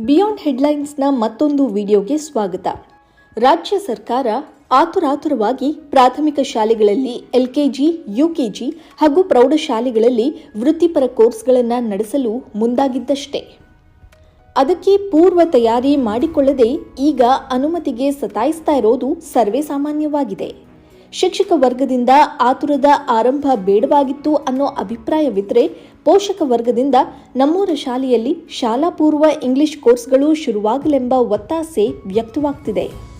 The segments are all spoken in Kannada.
ಬಿಯಾಂಡ್ ಹೆಡ್ಲೈನ್ಸ್ನ ಮತ್ತೊಂದು ವಿಡಿಯೋಗೆ ಸ್ವಾಗತ. ರಾಜ್ಯ ಸರ್ಕಾರ ಆತುರಾತುರವಾಗಿ ಪ್ರಾಥಮಿಕ ಶಾಲೆಗಳಲ್ಲಿ ಎಲ್ಕೆಜಿ, ಯುಕೆಜಿ ಹಾಗೂ ಪ್ರೌಢಶಾಲೆಗಳಲ್ಲಿ ವೃತ್ತಿಪರ ಕೋರ್ಸ್ಗಳನ್ನು ನಡೆಸಲು ಮುಂದಾಗಿದ್ದಷ್ಟೇ. ಅದಕ್ಕೆ ಪೂರ್ವ ತಯಾರಿ ಮಾಡಿಕೊಳ್ಳದೆ ಈಗ ಅನುಮತಿಗೆ ಸತಾಯಿಸ್ತಾ ಇರೋದು ಸರ್ವೇ ಸಾಮಾನ್ಯವಾಗಿದೆ. ಶಿಕ್ಷಕ ವರ್ಗದಿಂದ ಆತುರದ ಆರಂಭ ಬೇಡವಾಗಿತ್ತು ಅನ್ನೋ ಅಭಿಪ್ರಾಯವಿದ್ರೆ ಪೋಷಕ ವರ್ಗದಿಂದ ನಮ್ಮೂರ ಶಾಲೆಯಲ್ಲಿ ಶಾಲಾ ಪೂರ್ವ ಇಂಗ್ಲಿಷ್ ಕೋರ್ಸ್ಗಳು ಶುರುವಾಗಲೆಂಬ ಒತ್ತಾಸೆ ವ್ಯಕ್ತವಾಗ್ತಿದೆ.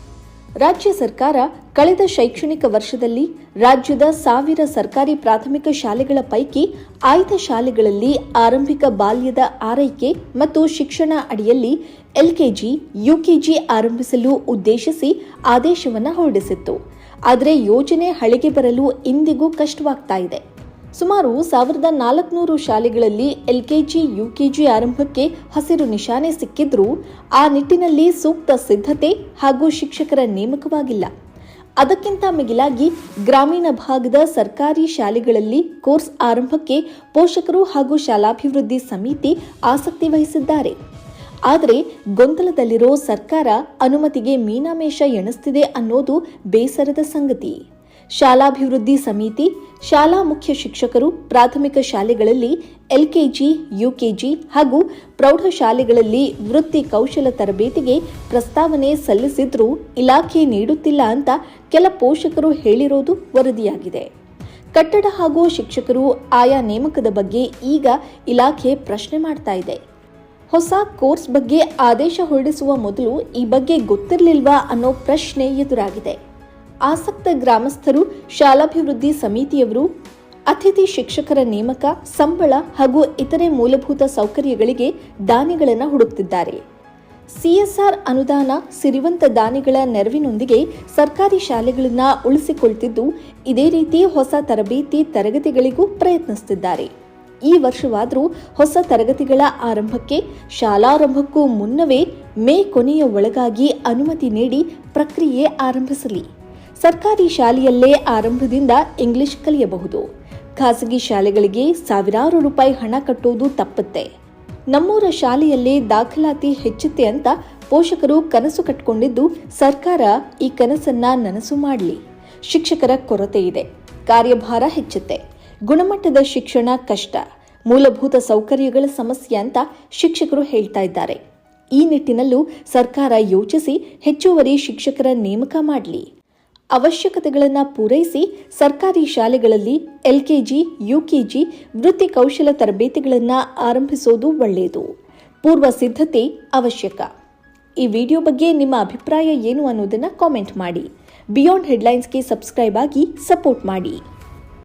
ರಾಜ್ಯ ಸರ್ಕಾರ ಕಳೆದ ಶೈಕ್ಷಣಿಕ ವರ್ಷದಲ್ಲಿ ರಾಜ್ಯದ ಸಾವಿರ ಸರ್ಕಾರಿ ಪ್ರಾಥಮಿಕ ಶಾಲೆಗಳ ಪೈಕಿ ಆಯ್ದ ಶಾಲೆಗಳಲ್ಲಿ ಆರಂಭಿಕ ಬಾಲ್ಯದ ಆರೈಕೆ ಮತ್ತು ಶಿಕ್ಷಣ ಅಡಿಯಲ್ಲಿ ಎಲ್ಕೆಜಿ, ಯುಕೆಜಿ ಆರಂಭಿಸಲು ಉದ್ದೇಶಿಸಿ ಆದೇಶವನ್ನು ಹೊರಡಿಸಿತ್ತು. ಆದರೆ ಯೋಜನೆ ಹಳಿಗೆ ಬರಲು ಇಂದಿಗೂ ಕಷ್ಟವಾಗ್ತಾ ಇದೆ. ಸುಮಾರು ಸಾವಿರದ ನಾಲ್ಕುನೂರು ಶಾಲೆಗಳಲ್ಲಿ ಎಲ್ಕೆಜಿ, ಯುಕೆಜಿ ಆರಂಭಕ್ಕೆ ಹಸಿರು ನಿಶಾನೆ ಸಿಕ್ಕಿದ್ರೂ ಆ ನಿಟ್ಟಿನಲ್ಲಿ ಸೂಕ್ತ ಸಿದ್ಧತೆ ಹಾಗೂ ಶಿಕ್ಷಕರ ನೇಮಕವಾಗಿಲ್ಲ. ಅದಕ್ಕಿಂತ ಮಿಗಿಲಾಗಿ ಗ್ರಾಮೀಣ ಭಾಗದ ಸರ್ಕಾರಿ ಶಾಲೆಗಳಲ್ಲಿ ಕೋರ್ಸ್ ಆರಂಭಕ್ಕೆ ಪೋಷಕರು ಹಾಗೂ ಶಾಲಾಭಿವೃದ್ಧಿ ಸಮಿತಿ ಆಸಕ್ತಿ ವಹಿಸಿದ್ದಾರೆ. ಆದರೆ ಗೊಂದಲದಲ್ಲಿರೋ ಸರ್ಕಾರ ಅನುಮತಿಗೆ ಮೀನಾಮೇಷ ಎಣಿಸ್ತಿದೆ ಅನ್ನೋದು ಬೇಸರದ ಸಂಗತಿ. ಶಾಲಾಭಿವೃದ್ಧಿ ಸಮಿತಿ, ಶಾಲಾ ಮುಖ್ಯ ಶಿಕ್ಷಕರು, ಪ್ರಾಥಮಿಕ ಶಾಲೆಗಳಲ್ಲಿ ಎಲ್ಕೆಜಿ, ಯುಕೆಜಿ ಹಾಗೂ ಪ್ರೌಢಶಾಲೆಗಳಲ್ಲಿ ವೃತ್ತಿ ಕೌಶಲ ತರಬೇತಿಗೆ ಪ್ರಸ್ತಾವನೆ ಸಲ್ಲಿಸಿದ್ರೂ ಇಲಾಖೆ ನೀಡುತ್ತಿಲ್ಲ ಅಂತ ಕೆಲ ಪೋಷಕರು ಹೇಳಿರೋದು ವರದಿಯಾಗಿದೆ. ಕಟ್ಟಡ ಹಾಗೂ ಶಿಕ್ಷಕರು ಆಯಾ ನೇಮಕದ ಬಗ್ಗೆ ಈಗ ಇಲಾಖೆ ಪ್ರಶ್ನೆ ಮಾಡ್ತಾ ಇದೆ. ಹೊಸ ಕೋರ್ಸ್ ಬಗ್ಗೆ ಆದೇಶ ಹೊರಡಿಸುವ ಮೊದಲು ಈ ಬಗ್ಗೆ ಗೊತ್ತಿರಲಿಲ್ವಾ ಅನ್ನೋ ಪ್ರಶ್ನೆ ಎದುರಾಗಿದೆ. ಆಸಕ್ತ ಗ್ರಾಮಸ್ಥರು, ಶಾಲಾಭಿವೃದ್ಧಿ ಸಮಿತಿಯವರು, ಅತಿಥಿ ಶಿಕ್ಷಕರ ನೇಮಕ, ಸಂಬಳ ಹಾಗೂ ಇತರೆ ಮೂಲಭೂತ ಸೌಕರ್ಯಗಳಿಗೆ ದಾನಿಗಳನ್ನು ಹುಡುಕ್ತಿದ್ದಾರೆ. ಸಿಎಸ್ಆರ್ ಅನುದಾನ ಸಿರಿವಂತ ದಾನಿಗಳ ನೆರವಿನೊಂದಿಗೆ ಸರ್ಕಾರಿ ಶಾಲೆಗಳನ್ನು ಉಳಿಸಿಕೊಳ್ತಿದ್ದು ಇದೇ ರೀತಿ ಹೊಸ ತರಬೇತಿ ತರಗತಿಗಳಿಗೂ ಪ್ರಯತ್ನಿಸುತ್ತಿದ್ದಾರೆ ಈ ವರ್ಷವಾದರೂ ಹೊಸ ತರಗತಿಗಳ ಆರಂಭಕ್ಕೆ ಶಾಲಾರಂಭಕ್ಕೂ ಮುನ್ನವೇ ಮೇ ಕೊನೆಯ ಒಳಗಾಗಿ ಅನುಮತಿ ನೀಡಿ ಪ್ರಕ್ರಿಯೆ ಆರಂಭಿಸಲಿ. ಸರ್ಕಾರಿ ಶಾಲೆಯಲ್ಲೇ ಆರಂಭದಿಂದ ಇಂಗ್ಲಿಷ್ ಕಲಿಯಬಹುದು. ಖಾಸಗಿ ಶಾಲೆಗಳಿಗೆ ಸಾವಿರಾರು ರೂಪಾಯಿ ಹಣ ಕಟ್ಟುವುದು ತಪ್ಪುತ್ತೆ. ನಮ್ಮೂರ ಶಾಲೆಯಲ್ಲೇ ದಾಖಲಾತಿ ಹೆಚ್ಚುತ್ತೆ ಅಂತ ಪೋಷಕರು ಕನಸು ಕಟ್ಟಿಕೊಂಡಿದ್ದು ಸರ್ಕಾರ ಈ ಕನಸನ್ನ ನನಸು ಮಾಡಲಿ. ಶಿಕ್ಷಕರ ಕೊರತೆ ಇದೆ. ಕಾರ್ಯಭಾರ ಹೆಚ್ಚುತ್ತೆ. ಗುಣಮಟ್ಟದ ಶಿಕ್ಷಣ ಕಷ್ಟ. ಮೂಲಭೂತ ಸೌಕರ್ಯಗಳ ಸಮಸ್ಯೆ ಅಂತ ಶಿಕ್ಷಕರು ಹೇಳ್ತಾ ಇದ್ದಾರೆ. ಈ ನಿಟ್ಟಿನಲ್ಲೂ ಸರ್ಕಾರ ಯೋಚಿಸಿ ಹೆಚ್ಚುವರಿ ಶಿಕ್ಷಕರ ನೇಮಕ ಮಾಡಲಿ. ಅವಶ್ಯಕತೆಗಳನ್ನು ಪೂರೈಸಿ ಸರ್ಕಾರಿ ಶಾಲೆಗಳಲ್ಲಿ ಎಲ್ಕೆಜಿ, ಯುಕೆಜಿ ವೃತ್ತಿ ಕೌಶಲ ತರಬೇತಿಗಳನ್ನು ಆರಂಭಿಸೋದು ಒಳ್ಳೆಯದು. ಪೂರ್ವ ಸಿದ್ಧತೆ ಅವಶ್ಯಕ. ಈ ವಿಡಿಯೋ ಬಗ್ಗೆ ನಿಮ್ಮ ಅಭಿಪ್ರಾಯ ಏನು ಅನ್ನೋದನ್ನು ಕಾಮೆಂಟ್ ಮಾಡಿ. ಬಿಯಾಂಡ್ ಹೆಡ್ಲೈನ್ಸ್ಗೆ ಸಬ್ಸ್ಕ್ರೈಬ್ ಆಗಿ ಸಪೋರ್ಟ್ ಮಾಡಿ.